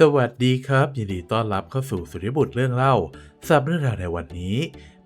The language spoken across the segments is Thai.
สวัสดีครับ ยินดีต้อนรับเข้าสู่สุริบุตรเรื่องเล่าสำหรับเรื่องราวในวันนี้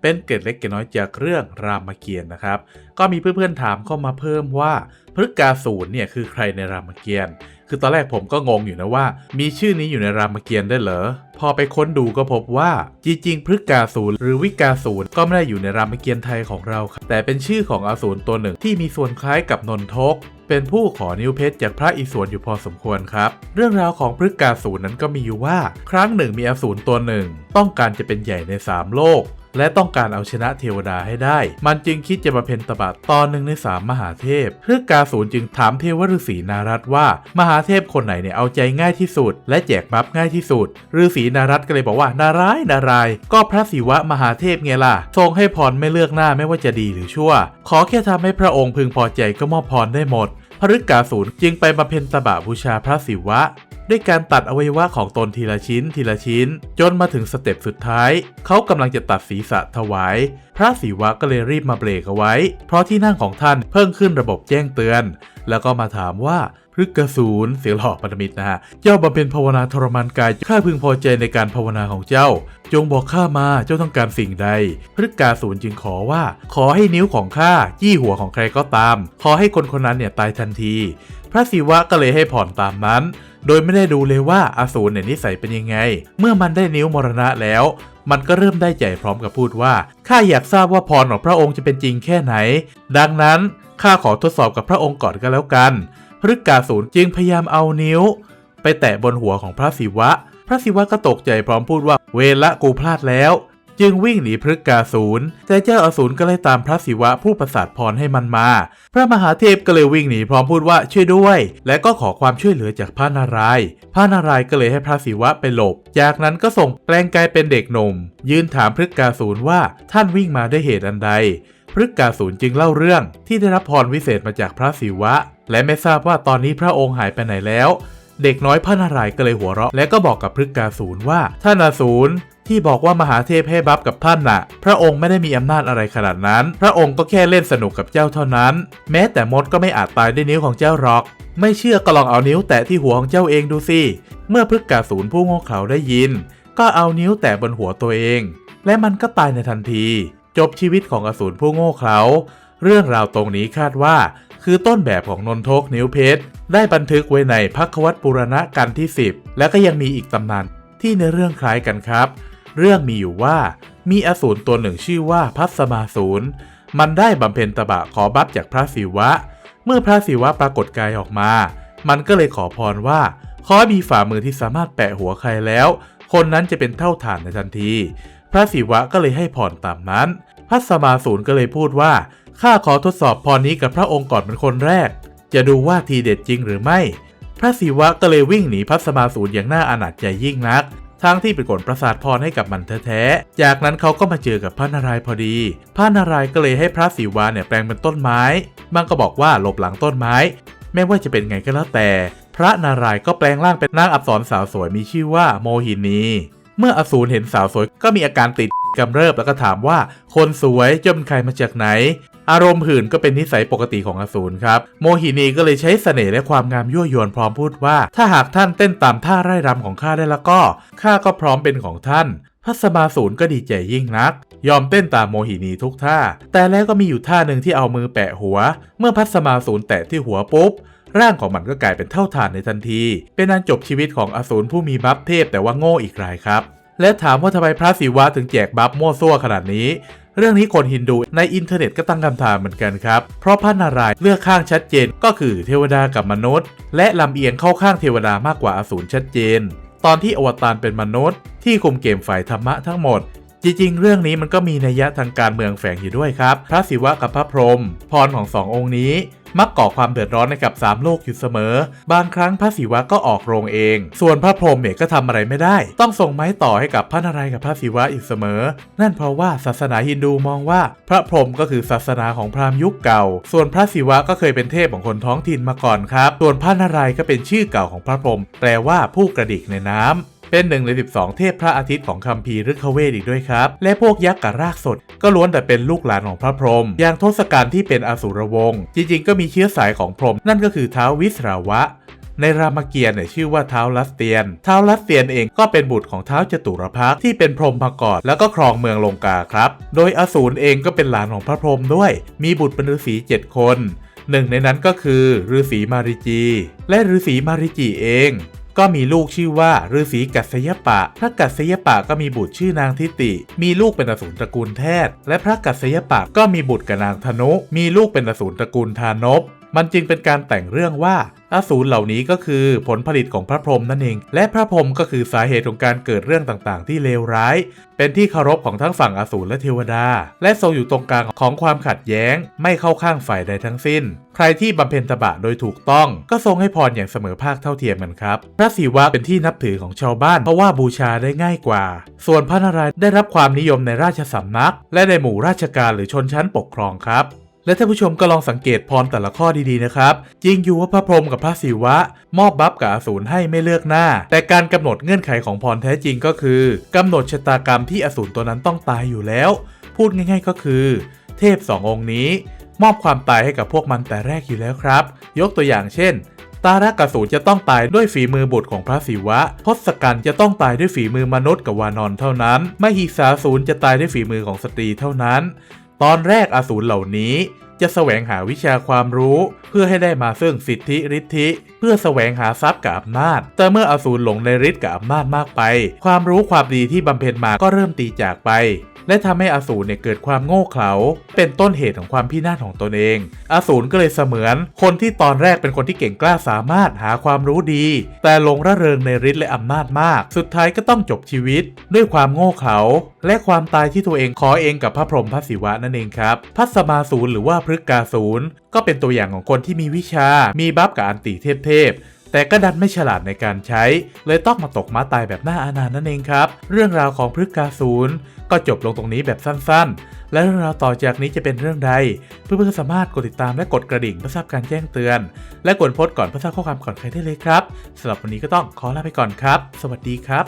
เป็นเกร็ดเล็กเกร็ดน้อยจากเรื่องรามเกียรติ์นะครับ ก็มีเพื่อนๆถามเข้ามาเพิ่มว่าพฤกาศูนย์เนี่ยคือใครในรามเกียรติ์คือตอนแรกผมก็งงอยู่นะว่า มีชื่อนี้อยู่ในรามเกียรติ์ได้เหรอพอไปค้นดูก็พบว่าจริงๆพฤกาศูนย์หรือวิกาศูนย์ก็ไม่ได้อยู่ในรามเกียรติ์ไทยของเราครับแต่เป็นชื่อของอสูรตัวหนึ่งที่มีส่วนคล้ายกับนนทก เป็นผู้ขอนิ้วเพชรจากพระอิศวรอยู่พอสมควรครับ เรื่องราวของพฤกาสูรนั้นก็มีอยู่ว่า ครั้งหนึ่งมีอสูรตัวหนึ่ง ต้องการจะเป็นใหญ่ในสามโลก และต้องการเอาชนะเทวดาให้ได้ มันจึงคิดจะมาเพ็ญตบะตอนหนึ่งในสามมหาเทพพฤกาสูรจึงถามเทวฤาษีนารัตว่า มหาเทพคนไหนเนี่ยเอาใจง่ายที่สุด และแจกบัฟง่ายที่สุดฤาษีนารัตก็เลยบอกว่า นารายนาราย ก็พระศิวะมหาเทพไงล่ะทรงให้พรไม่เลือกหน้าไม่ว่าจะดีหรือชั่ว ขอแค่ทำให้พระองค์พึงพอใจก็มอบพรได้หมดพฤกาสูรจึงไปบำเพ็ญตบะบูชาพระศิวะ ด้วยการตัดอวัยวะของตนทีละชิ้นทีละชิ้น จนมาถึงสเต็ปสุดท้าย เขากำลังจะตัดศีรษะถวาย พระศิวะก็เลยรีบมาเบรกเอาไว้ เพราะที่นั่งของท่านเพิ่งขึ้นระบบแจ้งเตือน แล้วก็มาถามว่าพฤกศูนย์เสียงหลอกพันมิตรนะฮะ เจ้าบำเพ็ญภาวนาทรมานกาย ข้าพึงพอใจในการภาวนาของเจ้า จงบอกข้ามา เจ้าต้องการสิ่งใด พฤกาศูนย์จึงขอว่า ขอให้นิ้วของข้ายี่หัวของใครก็ตาม ขอให้คนคนนั้นเนี่ยตายทันที พระศิวะก็เลยให้ผ่อนตามนั้น โดยไม่ได้ดูเลยว่าอสูรเนี่ยนิสัยเป็นยังไง เมื่อมันได้นิ้วมรณะแล้วมันก็เริ่มได้ใจพร้อมกับพูดว่า ข้าอยากทราบว่าพรของพระองค์จะเป็นจริงแค่ไหน ดังนั้น ข้าขอทดสอบกับพระองค์ก่อนก็แล้วกันพฤกาสูรจึงพยายามเอานิ้ว ไปแตะบนหัวของพระศิวะ พระศิวะก็ตกใจพร้อมพูดว่าเวละกูพลาดแล้ว จึงวิ่งหนีพฤกาสูรแต่เจ้าอสูรก็เลยตามพระศิวะผู้ประสาทพรให้มันมา พระมหาเทพก็เลยวิ่งหนีพร้อมพูดว่าช่วยด้วย และก็ขอความช่วยเหลือจากพระนารายณ์พระนารายณ์ก็เลยให้พระศิวะไปหลบ จากนั้นก็ส่งแปลงกายเป็นเด็กหนุ่ม ยืนถามพฤกาสูรว่าท่านวิ่งมาด้วยเหตุอันใด พฤกาสูรจึงเล่าเรื่องที่ได้รับพรวิเศษมาจากพระศิวะ และไม่ทราบว่าตอนนี้พระองค์หายไปไหนแล้ว เด็กน้อยพระนารายณ์ก็เลยหัวเราะ และก็บอกกับพฤกาสูรว่าท่านอสูรที่บอกว่ามหาเทพให้บัฟกับท่านน่ะ พระองค์ไม่ได้มีอำนาจอะไรขนาดนั้น พระองค์ก็แค่เล่นสนุกกับเจ้าเท่านั้น แม้แต่มดก็ไม่อาจตายด้วยนิ้วของเจ้าหรอก ไม่เชื่อก็ลองเอานิ้วแตะที่หัวของเจ้าเองดูสิ เมื่อพฤกาสูรผู้โง่เขลาได้ยิน ก็เอานิ้วแตะบนหัวตัวเอง และมันก็ตายในทันที จบชีวิตของอสูรผู้โง่เขลาเรื่องราวตรงนี้คาดว่า คือต้นแบบของนนทกนิ้วเพชร ได้บันทึกไว้ในพักวัตปุรณะกันที่ 10 และก็ยังมีอีกตำนานที่ในเรื่องคล้ายกันครับ เรื่องมีอยู่ว่ามีอสูรตัวหนึ่งชื่อว่าพัสมาสูรมันได้บำเพ็ญตบะขอบัฟจากพระศิวะ เมื่อพระศิวะปรากฏกายออกมา มันก็เลยขอพรว่า ขอมีฝ่ามือที่สามารถแปะหัวใครแล้ว คนนั้นจะเป็นเท่าฐานในทันที ระศิวะก็เลยให้พรตามนั้นพัสมาสูรก็เลยพูดว่า ข้าขอทดสอบพรนี้กับพระองค์ก่อนเป็นคนแรก จะดูว่าทีเด็ดจริงหรือไม่ พระศิวะก็เลยวิ่งหนีพัสมาสูรอย่างน่าอนาจใจยิ่งนักทั้งที่เป็นคนประสาทพรให้กับมันแท้ๆ จากนั้นเขาก็มาเจอกับพระนารายณ์พอดี พระนารายณ์ก็เลยให้พระศิวะเนี่ยแปลงเป็นต้นไม้ บางก็บอกว่าหลบหลังต้นไม้ไม่ว่าจะเป็นไงก็แล้วแต่ พระนารายณ์ก็แปลงร่างเป็นนางอับสรสาวสวยมีชื่อว่าโมหินี เมื่ออสูรเห็นสาวสวยก็มีอาการติดกำเริบแล้วก็ถามว่า คนสวยจ้าเป็นใครมาจากไหน อารมณ์หื่นก็เป็นนิสัยปกติของอสูรครับ โมหินีก็เลยใช้เสน่ห์และความงามยั่วยวนพร้อมพูดว่า ถ้าหากท่านเต้นตามท่าไร่รำของข้าได้แล้วก็ข้าก็พร้อมเป็นของท่านพัสมาสูรก็ดีใจยิ่งนัก ยอมเต้นตามโมหินีทุกท่า แต่แล้วก็มีอยู่ท่าหนึ่งที่เอามือแปะหัว เมื่อพัสมาสูรแตะที่หัวปุ๊บ ร่างของมันก็กลายเป็นเท่าฐานในทันที เป็นอันจบชีวิตของอสูรผู้มีบัฟเทพแต่ว่าโง่อีกรายครับ และถามว่าทำไมพระศิวะถึงแจกบัฟมั่วซั่วขนาดนี้ เรื่องนี้คนฮินดูในอินเทอร์เน็ตก็ตั้งคำถามเหมือนกันครับ เพราะพระนารายณ์เลือกข้างชัดเจนก็คือเทวดากับมนุษย์ และลำเอียงเข้าข้างเทวดามากกว่าอสูรชัดเจน ตอนที่อวตารเป็นมนุษย์ ที่คุมเกมฝ่ายธรรมะทั้งหมดจริงๆ เรื่องนี้มันก็มีนัยยะทางการเมืองแฝงอยู่ด้วยครับ พระศิวะกับพระพรหมพรของสององค์นี้ มักก่อความเดือดร้อนให้กับสามโลกอยู่เสมอ บางครั้งพระศิวะก็ออกโรงเอง ส่วนพระพรหมเนี่ยก็ทำอะไรไม่ได้ ต้องส่งไม้ต่อให้กับพระนารายณ์กับพระศิวะอีกเสมอ นั่นเพราะว่าศาสนาฮินดูมองว่า พระพรหมก็คือศาสนาของพราหมณ์ยุคเก่า ส่วนพระศิวะก็เคยเป็นเทพของคนท้องถิ่นมาก่อนครับ ส่วนพระนารายณ์ก็เป็นชื่อเก่าของพระพรหมแปลว่าผู้กระดิกในน้ำ เป็นหนึ่งใน 12 เทพพระอาทิตย์ของคัมภีร์ฤกขเวทอีกด้วยครับ และพวกยักษ์กับรากสด ก็ล้วนแต่เป็นลูกหลานของพระพรหมอย่างทศกัณฐ์ที่เป็นอสูรวงศ์จริงๆ ก็มีเชื้อสายของพรหมนั่นก็คือท้าววิสราวะในรามเกียรติ์ชื่อว่าเท้าลัสเตียน เท้าลัสเตียนเองก็เป็นบุตรของเท้าจตุรพักที่เป็นพรหมพกรแล้วก็ครองเมืองลงกาครับ โดยอสูรเองก็เป็นหลานของพระพรหมด้วย มีบุตรเป็นฤาษีเจ็ดคน หนึ่งในนั้นก็คือฤาษีมาริจี และฤาษีมาริจีเอง ก็มีลูกชื่อว่าฤาษีกัสยปะ พระกัสยปะก็มีบุตรชื่อนางทิติ มีลูกเป็นอสูรตระกูลแทศและพระกัสยปะก็มีบุตรกับนางธนุ มีลูกเป็นอสูรตระกูลทานพ มันจึงเป็นการแต่งเรื่องว่าอสูรเหล่านี้ก็คือผลผลิตของพระพรหมนั่นเอง และพระพรหมก็คือสาเหตุของการเกิดเรื่องต่างๆ ที่เลวร้าย เป็นที่เคารพของทั้งฝั่งอสูรและเทวดา และทรงอยู่ตรงกลางของความขัดแย้ง ไม่เข้าข้างฝ่ายใดทั้งสิ้น ใครที่บำเพ็ญตบะโดยถูกต้อง ก็ทรงให้พรอย่างเสมอภาคเท่าเทียมกันครับ พระศิวะเป็นที่นับถือของชาวบ้าน เพราะว่าบูชาได้ง่ายกว่า ส่วนพระนารายณ์ได้รับความนิยมในราชสำนัก และในหมู่ราชการหรือชนชั้นปกครองครับ และท่านผู้ชมก็ลองสังเกตพรแต่ละข้อดีๆนะครับ จริงอยู่ว่าพระพรหมกับพระศิวะ มอบบัฟกับอสูรให้ไม่เลือกหน้า แต่การกำหนดเงื่อนไขของพรแท้จริงก็คือกำหนดชะตากรรมที่อสูรตัวนั้นต้องตายอยู่แล้ว พูดง่าย ๆ ก็คือ เทพสององค์นี้ มอบความตายให้กับพวกมันแต่แรกอยู่แล้วครับ ยกตัวอย่างเช่นตารักกสูรจะต้องตายด้วยฝีมือบุตรของพระศิวะทศกัณฐ์จะต้องตายด้วยฝีมือมนุษย์กับวานอนเท่านั้นมหิสาสูรจะตายด้วยฝีมือของสตรีเท่านั้น ตอนแรกอสูรเหล่านี้จะแสวงหาวิชาความรู้เพื่อให้ได้มาซึ่งสิทธิฤทธิ เพื่อแสวงหาทรัพย์กับอำนาจ แต่เมื่ออสูรหลงในฤทธิ์กับอำนาจมากไป ความรู้ความดีที่บำเพ็ญมาก็เริ่มตีจากไป และทำให้อสูรเนี่ยเกิดความโง่เขลาเป็นต้นเหตุของความพินาศของตนเอง อสูรก็เลยเสมือน คนที่ตอนแรกเป็นคนที่เก่งกล้าสามารถหาความรู้ดี แต่หลงระเริงในฤทธิ์และอำนาจมาก สุดท้ายก็ต้องจบชีวิต ด้วยความโง่เขลาและความตายที่ตัวเองขอเองกับพระพรหมพระศิวะนั่นเองครับพัสมาสูรหรือว่าพฤกกาสูรก็เป็นตัวอย่างของคนที่มีวิชา มีบัฟกับอันติเทพเทพ แต่ก็ดันไม่ฉลาดในการใช้ เลยต้องมาตกม้าตายแบบหน้าอานานนั่นเองครับ เรื่องราวของพฤกกาศูนย์ก็จบลงตรงนี้แบบสั้นๆ และเรื่องราวต่อจากนี้จะเป็นเรื่องใด เพื่อนๆสามารถกดติดตามและกดกระดิ่งเพื่อทราบการแจ้งเตือน และกดโพสต์ก่อนเพื่อทราบข้อความก่อนใครได้เลยครับสำหรับวันนี้ก็ต้องขอลาไปก่อนครับ สวัสดีครับ